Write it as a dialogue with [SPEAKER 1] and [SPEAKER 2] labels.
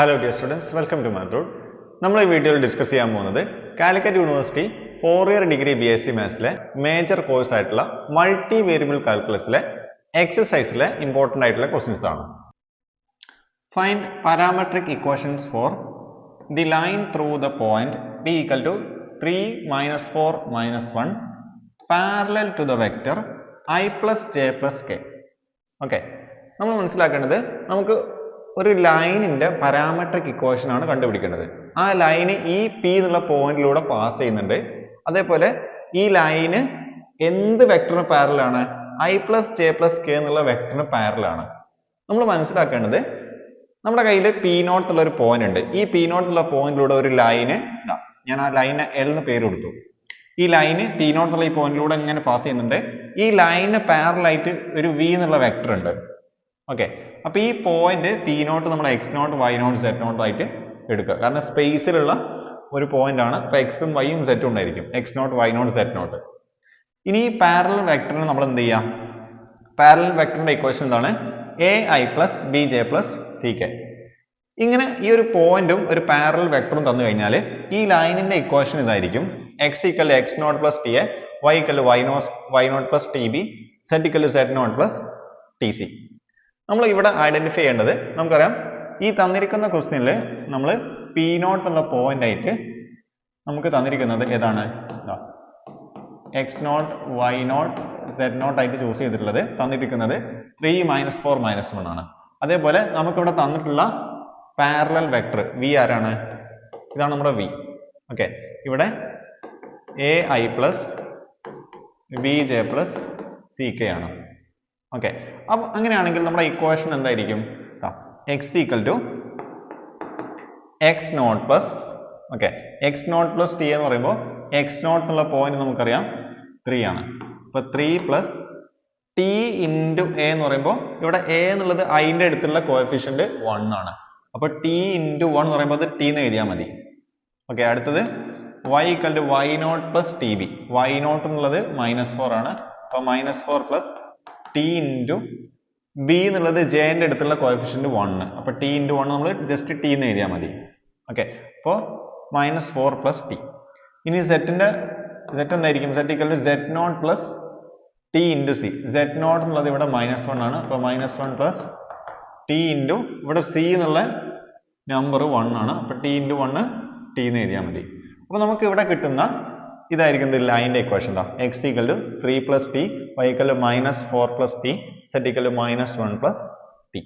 [SPEAKER 1] Hello dear students welcome to മാത്രൂഡ് നമ്മൾ ഈ വീഡിയോയിൽ ഡിസ്കസ് ചെയ്യാൻ പോകുന്നത് Calicut university four year degree B S C മാത്സിലെ major course ആയിട്ടുള്ള മൾട്ടി വേരിയബിൾ കാൽക്കുലസിലെ എക്സസൈസിലെ ഇമ്പോർട്ടന്റ് ആയിട്ടുള്ള ക്വസ്റ്റ്യൻസ് ആണ്. Find parametric equations for the line through the point B equal to three minus four minus one parallel to the vector I plus J plus K okay നമ്മൾ മനസ്സിലാക്കേണ്ടത് നമുക്ക് ഒരു ലൈനിന്റെ parametric equation ആണ് കണ്ടുപിടിക്കേണ്ടത്. ആ ലൈന് ഈ പി എന്നുള്ള പോയിന്റിലൂടെ പാസ് ചെയ്യുന്നുണ്ട്. അതേപോലെ ഈ ലൈന് എന്ത് വെക്ടറിന് പാരലാണ് I plus J plus K എന്നുള്ള വെക്ടറിന് പാരലാണ് നമ്മൾ മനസ്സിലാക്കേണ്ടത് നമ്മുടെ കയ്യിൽ പി നോട്ട് ഉള്ള ഒരു പോയിന്റ് ഉണ്ട്. ഈ പി നോട്ട് ഉള്ള പോയിന്റിലൂടെ ഒരു ലൈന് ഞാൻ ആ ലൈന് എൽ എന്ന് പേര് കൊടുത്തു. ഈ ലൈന് പി നോട്ട് എന്നുള്ള ഈ പോയിന്റിലൂടെ ഇങ്ങനെ പാസ് ചെയ്യുന്നുണ്ട്. ഈ ലൈന് പാരലായിട്ട് ഒരു വി എന്നുള്ള വെക്ടർ ഉണ്ട്. ഓക്കെ അപ്പോൾ ഈ പോയിന്റ് പി നോട്ട് നമ്മൾ X naught Y naught Z naught ആയിട്ട് എടുക്കുക. കാരണം സ്പേസിലുള്ള ഒരു പോയിന്റ് ആണ്. അപ്പൊ എക്സും വൈയും സെറ്റും ഉണ്ടായിരിക്കും. X naught Y naught Z naught ഇനി ഈ പാരലൽ വെക്ടറിന് നമ്മൾ എന്ത് ചെയ്യാം? പാരലൽ വെക്ടറിന്റെ ഇക്വേഷൻ എന്താണ്? A I plus B J plus C K ഇങ്ങനെ ഈ ഒരു പോയിന്റും ഒരു പാരലൽ വെക്ടറും തന്നു കഴിഞ്ഞാൽ ഈ ലൈനിന്റെ ഇക്വേഷൻ ഇതായിരിക്കും. X equal X naught plus T A Y equal Y naught Y naught plus T B Z equal Z naught plus T C നമ്മൾ ഇവിടെ ഐഡന്റിഫൈ ചെയ്യേണ്ടത് നമുക്കറിയാം ഈ തന്നിരിക്കുന്ന ക്വസ്റ്റ്യനിൽ നമ്മൾ പി നോട്ട് എന്നുള്ള പോയിന്റ് ആയിട്ട് നമുക്ക് തന്നിരിക്കുന്നത് ഏതാണ്? X naught Y naught Z naught ആയിട്ട് ചൂസ് ചെയ്തിട്ടുള്ളത് തന്നിരിക്കുന്നത് three minus four minus one ആണ്. അതേപോലെ നമുക്കിവിടെ തന്നിട്ടുള്ള പാരലൽ വെക്ടർ വി ആരാണ്? ഇതാണ് നമ്മുടെ വി ഓക്കെ ഇവിടെ A I plus B J plus C K ആണ്. ഓക്കെ അപ്പം അങ്ങനെയാണെങ്കിൽ നമ്മുടെ ഇക്വേഷൻ എന്തായിരിക്കും? X equal to X naught plus okay X naught plus T എന്ന് പറയുമ്പോൾ എക്സ് നോട്ട് എന്നുള്ള പോയിന്റ് നമുക്കറിയാം ത്രീ ആണ്. അപ്പൊ three plus T into A എന്ന് പറയുമ്പോൾ ഇവിടെ എ എന്നുള്ളത് അതിന്റെ അടുത്തുള്ള കോഎഫിഷ്യന്റ് വൺ ആണ്. അപ്പൊ ടി ഇന്റു വൺ എന്ന് പറയുമ്പോൾ അത് ടി എന്ന് എഴുതിയാൽ മതി. ഓക്കെ അടുത്തത് Y equal to Y naught plus T B Y naught എന്നുള്ളത് മൈനസ് ഫോർ ആണ്. അപ്പൊ minus four plus T into B എന്നുള്ളത് ന്റെ അടുത്തുള്ള കോഎഫിഷ്യന്റ് വൺ അപ്പോൾ ടി ഇന്റു വൺ നമ്മൾ ജസ്റ്റ് ടി എന്ന് എഴുതിയാൽ മതി. ഓക്കെ അപ്പോൾ മൈനസ് ഫോർ പ്ലസ് ടി ഇനി സെറ്റിന്റെ സെറ്റ് എന്തായിരിക്കും? Z equal Z naught plus T into C Z naught എന്നുള്ളത് ഇവിടെ മൈനസ് വൺ ആണ്. അപ്പോൾ minus one plus T into ഇവിടെ സി എന്നുള്ള നമ്പർ വൺ ആണ്. അപ്പോൾ ടി ഇന്റു വണ്ണ് ടി എന്ന് എഴുതിയാൽ മതി. അപ്പോൾ നമുക്ക് ഇവിടെ കിട്ടുന്ന ഇതായിരിക്കും ലൈന്റെ ഇക്വേഷൻ കേട്ടോ X equal to three plus T Y equal minus four plus T Z equal to minus one plus T